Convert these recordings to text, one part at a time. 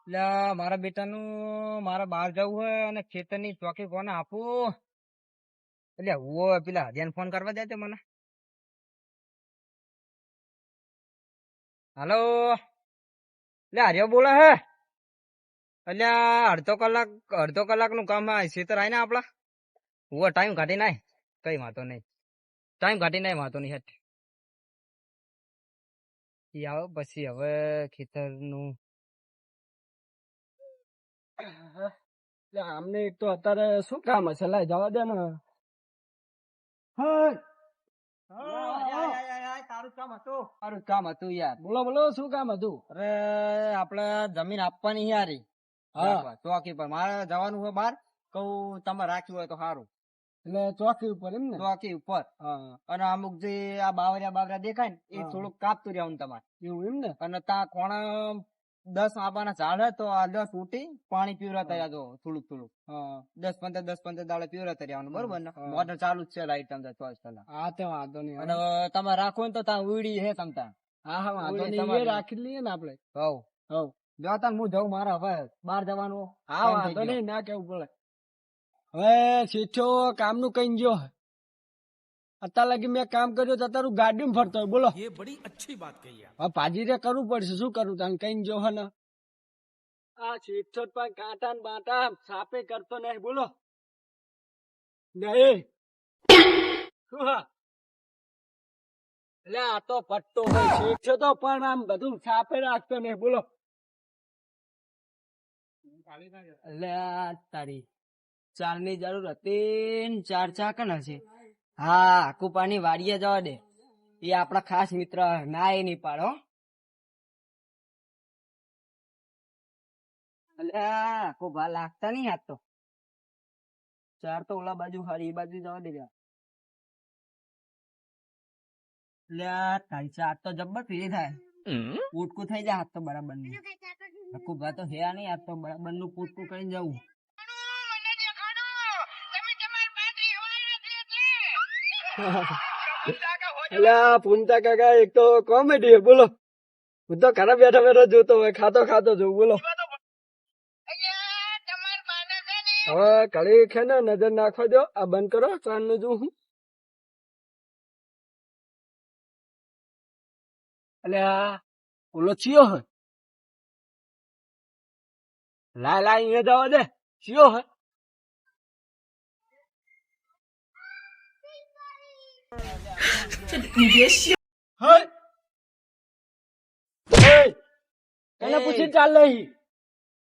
એટલે મારા બેટાનું, મારે બહાર જવું હોય અને ખેતરની ચોકી કોને આપું? એટલે હું પેલા હરિયાને ફોન કરવા દે મને. હાલો? એટલે હરિયો બોલે હે. એટલે અડધો કલાક, અડધો કલાકનું કામ આ ખેતર આવીને ને આપડા હું ટાઈમ કાઢી નાય. કઈ વાંધો નહીં. ટાઈમ કાઢી નાય, વાંધો નહીં હેઠ. ઈ આવે, પછી હવે ખેતરનું એટલે આમને એક તો અત્યારે શું કામ હશે? લાય જવા દે ને. તારું કામ હતું. તારું કામ હતું યાર. બોલો બોલો શું કામ હતું? અરે આપડે જમીન આપવાની યારી હા. ચોકી પર. મારે જવાનું હોય બાર કઉ તમે રાખ્યું હોય તો સારું એટલે ચોકી ઉપર એમ ને? ચોકી ઉપર. હા. અને અમુક જે આ બાવરિયા બાવરિયા દેખાય ને એ થોડુંક કાપતું રહેવાનું તમારે. એવું એમ ને? અને ત્યાં કોણા દસ ઝાડ હે તો આ દસ ઉઠી પાણી પીવરા રહ્યા જો થોડુંક થોડુંક. દસ પંદર દસ પંદર દાડે પીવરા રહેવાનું બરોબર ને? મોટર ચાલુ જ છે લાઈટ તમને ચોઈસ કલાક હા તે વાંધો નહીં અને તમે રાખો ને તો ત્યાં ઉડી હે તમતા હા હા વાંધો નહીં. રાખી લઈએ ને આપણે. હવ. હવ. જો તાન હું જઉં મારા હવે બહાર જવાનું. હા વાંધો નહીં ના કેવું પડે. હવે શીઠો કામનું કઈ ગયો. અત્યાર મેં કામ કર્યું તો તારું ગાડીમાં ફરતો બોલો. એ બડી અચ્છી વાત કહી હવે પાજી રે કરવું પડશે. શું કરું તને કઈ જો ને. આ શીટછોટ પણ કાંટા ને બાટા. સાપે કરતો નહીં. બોલો. નહીં. શું હા? એટલે આ તો પટ્ટો હોય. શીટછો તો પણ આમ બધું સાપે રાખતો નહીં. બોલો. એટલે તારી ચારની જરૂર હતી ચાર ચાકણ હશે. હા કુપાની વાડીએ જવા દે. એ આપણા ખાસ મિત્ર ના એ નહીં પાડો આખો કુભા લાગતા નહીં હાથ તો. ચાર તો ઓલા બાજુ હારી એ બાજુ જવા દે તારી ચાર તો જબ્બર પીડી થાય. પૂટકું થઈ જાય હાથ તો બરાબર નહીં કુભા તો હે નહીં હાથ તો બરાબરનું પૂટકું કરીને જવું. પૂનતા કાકા, એક તો કોમેડી બોલો. હું તો ઘરે બેઠા બેઠા જોતો હોય, ખાતો ખાતો જોઉં, બોલો. હવે કળી છે ને, નજર નાખવા દો, આ બંધ કરો ચાંદનું જોઉં હું. એટલે આ ઓલો ચિયો હોય લા લા અહીંયા જવા દે, ચિયો એને ચાલ લઈ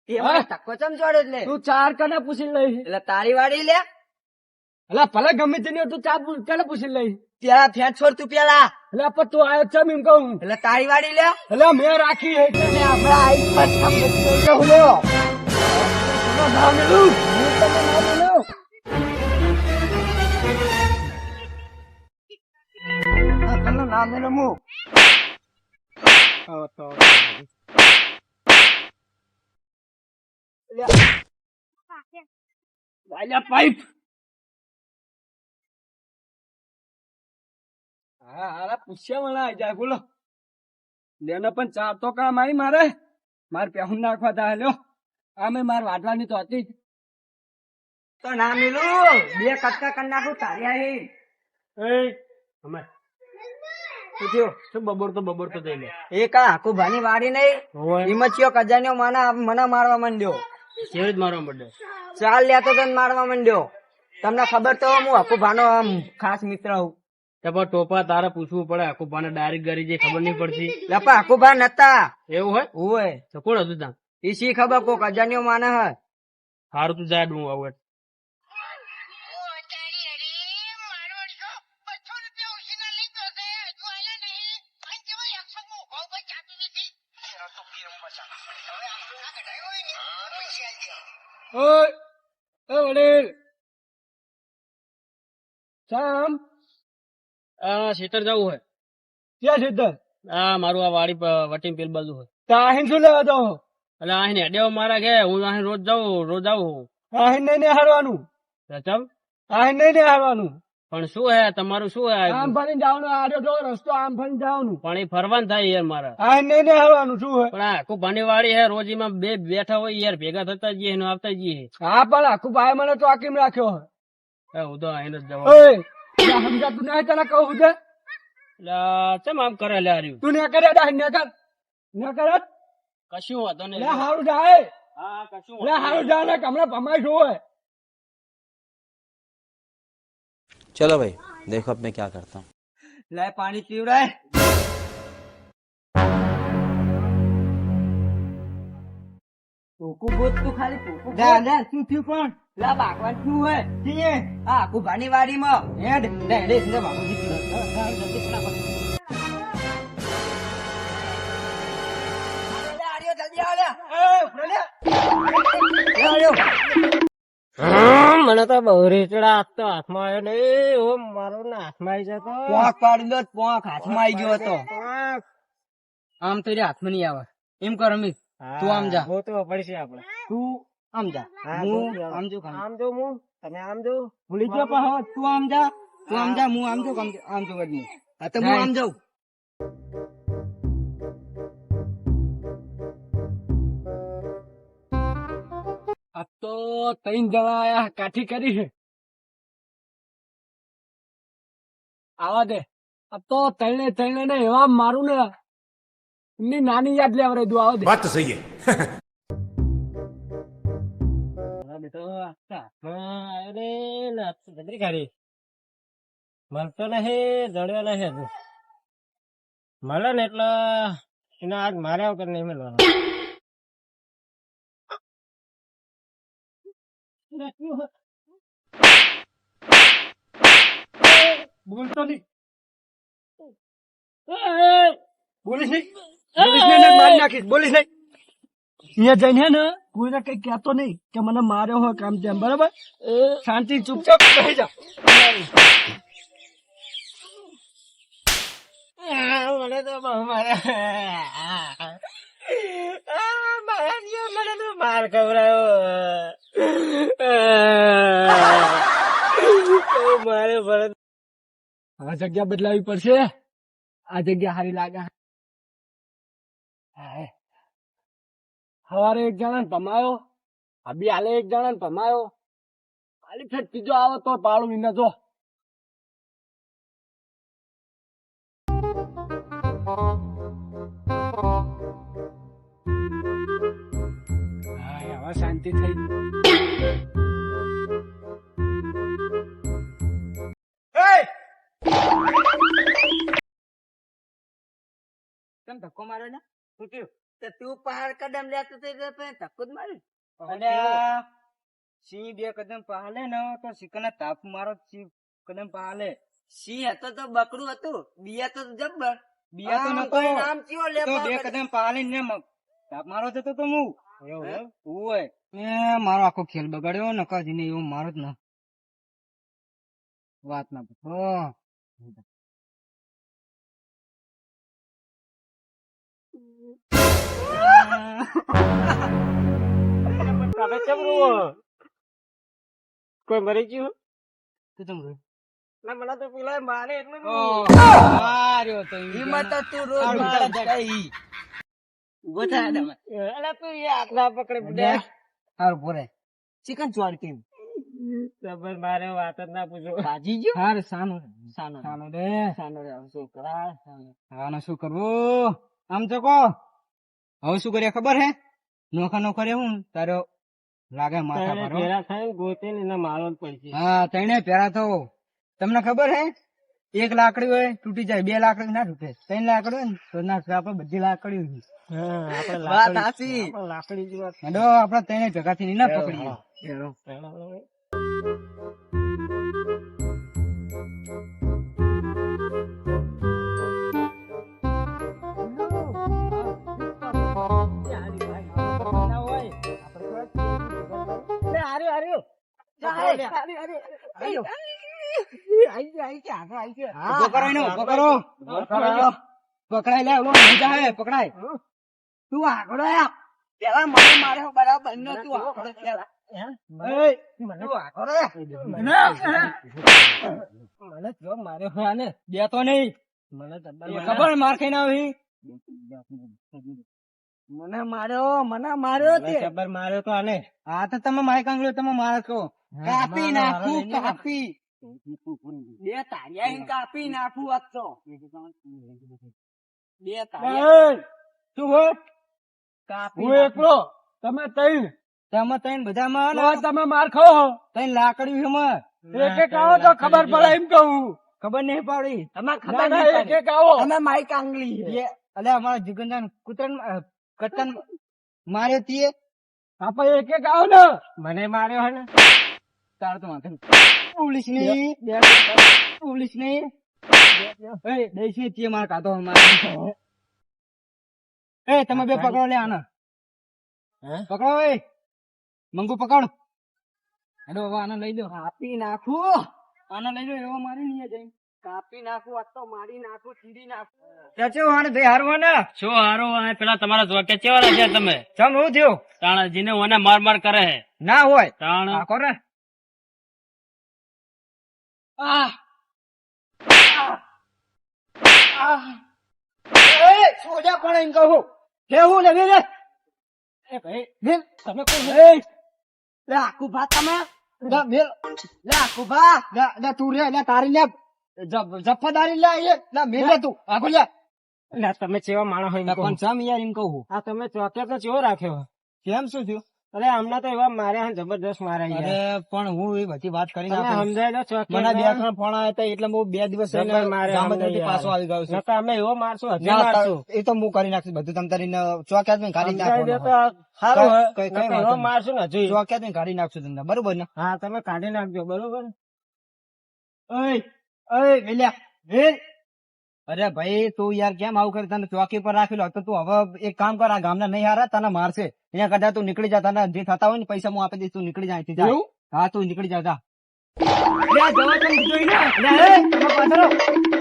એમાં ધક્કો ચમ એટલે તું ચાર કને પૂછી લઈ એટલે તારી વાડી લે એટલે ભલે ગમે તેની તું ચા પૂ- કને પૂછી લઈ પેલા ફેંટ છોડ તું પેલા એટલે પણ તું આયો છે એમ કહું એટલે તારી વાડી લે એટલે મેં રાખી હે એટલે મેં આઈ પર. હું નામ ને મુ હા, તો. પાઇપ. હા હારા પૂછ્યા મને આઈ જાય બોલો. લેને પણ ચાર તો કામ આવી મારે. મારે પહેું નાખવા તા લ્યો. આમે મારે વાટવાની તો હતી તો ના મિલું. બે કટકા કરી નાખું તારી આઈ એ અમે શું બબોર તો બબોર તો દઈ લે એ કા આખું ભાની વાડી નહીં? હિમચિયો કજાન્યો માના મને મારવા માંડ્યો. કેવી જ મારવા પડે ચાલ લેતો તને મારવા માંડ્યો. તમને ખબર તો હું આખું ભાનો આમ ખાસ મિત્ર હું પણ ટોપા તારે પૂછવું પડે. આખું ભાને ડાયરેક્ટ ગરી જે ખબર નહીં પડતી. લપા આખું ભા નતા. એવું હોય? હોય તો કોણ હતું ત્યાં? ઈ શી ખબર કોક અજાન્યો માને હે? સારું તું જાય હું આવું ઓય વડીલ? શામ? આ શેતર જવું હોય. ક્યાં શેતર? આ મારું આ વાડી વટીન પેલ બાજુ હોય. અહીં શું લેવા જાવ એટલે આહીન હેડેવ મારા કે હું આહીન રોજ જાઉં રોજ આવું આહીન નહીં હારવાનું. ચમ આહીન નહીં હારવાનું. પણ શું હે? તમારું શું હે આમ ફરી જવાનું આડો જો રસ્તો આમ ફરી જવાનું. પણ એ ફરવાનું થાય યાર મારે. હા નહીં નહીં હલવાનું શું હે? પણ આખું આખું વાળી હે રોજીમાં બે બેઠા હોય યાર ભેગા થતા જઈએ ને આવતા જઈએ. હા પણ આખું ભાઈ મને તો આકીમ રાખ્યો હે, હું તો આઈને જ જવા સમજાતું નહીં તને કહું છે ચમ આમ કરે લે હાર્યું તું ના કરે ડા ના કર ના કર? કશું વાંધો નહીં. લે હારું જાય હા કશું હારું જાય ને કમરા ભમાઈ હોય चलो भाई देखो अब मैं क्या करता हूँ લે પાણી પીવડાય ટોકું બોત તું ખાલી ટોકું લે લે શું થયું પણ લા બાકવાન શું હે તીએ આ આખું ભાની વાડીમાં હેડ લે લે લે બાપુજી જલ્દી ફટાફટ મને તો બહુ હાથ તો હાથમાં આવ્યો નહીં. ઓ મારો ને હાથમાં આવી જતો. પોંખ પાડી દો પોંખ હાથમાં આવી ગયો હતો. આમ તો હાથમાં નહીં આવે. એમ કર અમિત તું આમ જા. હું તો પડશે આપણે. તું આમ જા. હું આમ જો આમ જો હું તમે આમ જો. ભૂલી ગયો પણ તું આમ જા. તું આમ જા હું આમ જો આમ આમ જો કરી હા તો હું. આમ જાઉં. તો ત્રણ જણા કાઠી કરી આવા દે. તો તૈણે તૈણે ને એવા મારું ને એમની નાની યાદ લેવા રહી દઉં આવા દે. વાત સહી મળતો નહીં જડ્યો મળે ને એટલે એના આજ માર્યા વગર નહીં મળવાનો. બોલતો નહીં બોલીશ નહીં. બોલીશ નહીં ને મારી નાખીશ. બોલીશ નહીં. અહીંયા જઈને હે ને કોઈને કઈ કહેતો નહીં કે મને માર્યો હોય કામ તેમ બરાબર? શાંતિ ચૂપચાપ રહી જા મને તો બહુ માર્યા મારા મને તો માર ખવડાયો મારે ભરત આ જગ્યા બદલાવી પડશે. આ જગ્યા સારી લાગે. સવારે એક જણા ભમાયો અભી હાલે એક જણા ભમાયો. ખાલી ફેર ત્રીજો આવે તો પાડું વિના જો. હવે શાંતિ થઈ. કેમ ધક્કો માર્યો ને? શું થયું તો તું પહાડ કદમ લેતો તો ધક્કો જ માર્યો અને સિંહ બે કદમ પહાલે ને તો સિંહને તાપ મારો સિંહ કદમ પહાલે. સિંહ હતો તો બકરું હતું બિયા તો જબ્બર. બિયા તો નતો નામ ચિયો લે તો બે કદમ પહાલે ને તાપ મારો જતો તો હું? ઓય મે મારો આખો ખેલ બગાડ્યો નકાજીને એવો મારો જ ના. વાત ના પૂછો. તમે કેમ રૂવો? કોઈ મરી ગયું? તું તમ રોય. ના મને તો પેલા મારે એટલે માર્યો તો હિંમત તું રોજ મારે કઈ ઊભો થાય તમે અલા તું એ આટલા પકડે બુડા હારું પોરે. ચિકન ચોર કેમ? ખબર મારે વાત જ ના પૂછો. ભાજી ગયો? હાર સાનો. સાનો. સાનો રે. સાનો રે શું કરાય? આનો શું કરવું? આમ તો કહો. હવે શું કરીએ ખબર હે? નોખા નોખા રહેવું હું તારો લાગે માથા પર હો. થાય ગોતે ને એના પડશે હા તઈને પેરા તો તમને ખબર હે? એક લાકડી હોય તૂટી જાય બે લાકડી ના તૂટે. ત્રણ લાકડી હોય ને તો ના તૂટે. આપડે બધી લાકડી હોય. હા આપણે વાત લાકડી આપડે ત્રણે ભેગા થી ના પકડીએ. હેડો. ઊભો કરો એને, ઊભો કરો. પકડાય. પકડાય તું આગળ પેલા મને માર્યો બરાબર ન તું આગળ પેલા. મને તું જો મારે હોય આને. દેતો નહીં. મને. ખબર માર ખાઈને આવી? મને માર્યો મને માર્યો તે. માર્યો તો આને. હા તો તમે માઇક આંગળો તમે મારો છો. કાપી મારો, મારો. નાખું કાપી. બે તારિયા કાપી નાખું આજ તો. બે તારિયા શું હોય? કાપી હું એકલો? તમે તૈન તમે તૈન બધામાં તમે માર ખો તૈન લાકડી એમાં એક એક આવો તો ખબર પડે એમ કહું ખબર નહીં પડી. તમારે ખબર નહીં એક. એક આવો. અમે માઈક આંગળી અલે અમારા જુગંદાન કૂતરાન કટન માર્યો તીએ? પાપા એક એક આવો ને. મને માર્યો હે ને. તાર તો માથે નહીં. પોલીસની. પોલીસની. એ દેશી તીએ માર કાતો માર એ તમે બે પકડો લે આને. હે? પકડો એ. મંગુ પકડ. હેડો હવે આને લઈ લો આપી નાખું. આને લઈ લો એવો મારી નહીં જઈ કાપી નાખું આ તો મારી નાખું ચીરી નાખું. ચાચો આને ભાઈ હારવા ને? શું હારું આ પેલા તમારા જોકે ચેવા છે તમે? ચમ હું થયું? તાણ ઓને માર માર કરે હે. ના હોય. તાણ. આ કોને? આ આ એ સોજા પણ એમ કહું. કેવું લે લે એ ભાઈ તમે કોણ એ લે આખું ભાત તમે. લે વેલ લે આખું ભાત. લે લે તું રે લે તારી લે. જફાદારી લે એ લે તું આખું લે લે, તમે ચેવા માણસ હોય પણ સમ યાર એમ કહું આ તમે ચોકે તો ચેવો રાખ્યો કેમ શું થયું? અરે હમણાં તો એવા માર્યા જબરદસ્ત માર્યા અરે પણ હું એ બધી વાત કરી સમજાય તો મને બે ત્રણ ફોન આવ્યા હતા એટલે હું બે દિવસ પાછો આવી ગયો છું. અમે એવો મારશું ના, એ તો હું કરી નાખીશ બધું. તમ તારી ચોક્યાતમાં કાઢી મારશું ને ચોક્યાત કાઢી નાખશું તમને. બરોબર ને? હા તમે કાઢી નાખજો બરોબર? ઓય! ઓય વેલ્યા વેલ. અરે ભાઈ તું યાર કેમ આવું કરે? તને ચોકી પર રાખેલો તો તું હવે એક કામ કર આ ગામના નહીં હારા તને મારશે. અહીંયા કદાચ તું નીકળી જા તને જે થતા હોય ને પૈસા હું આપી દઈશ તું નીકળી જાય અહીંથી જા. હા તું નીકળી જા જા. આ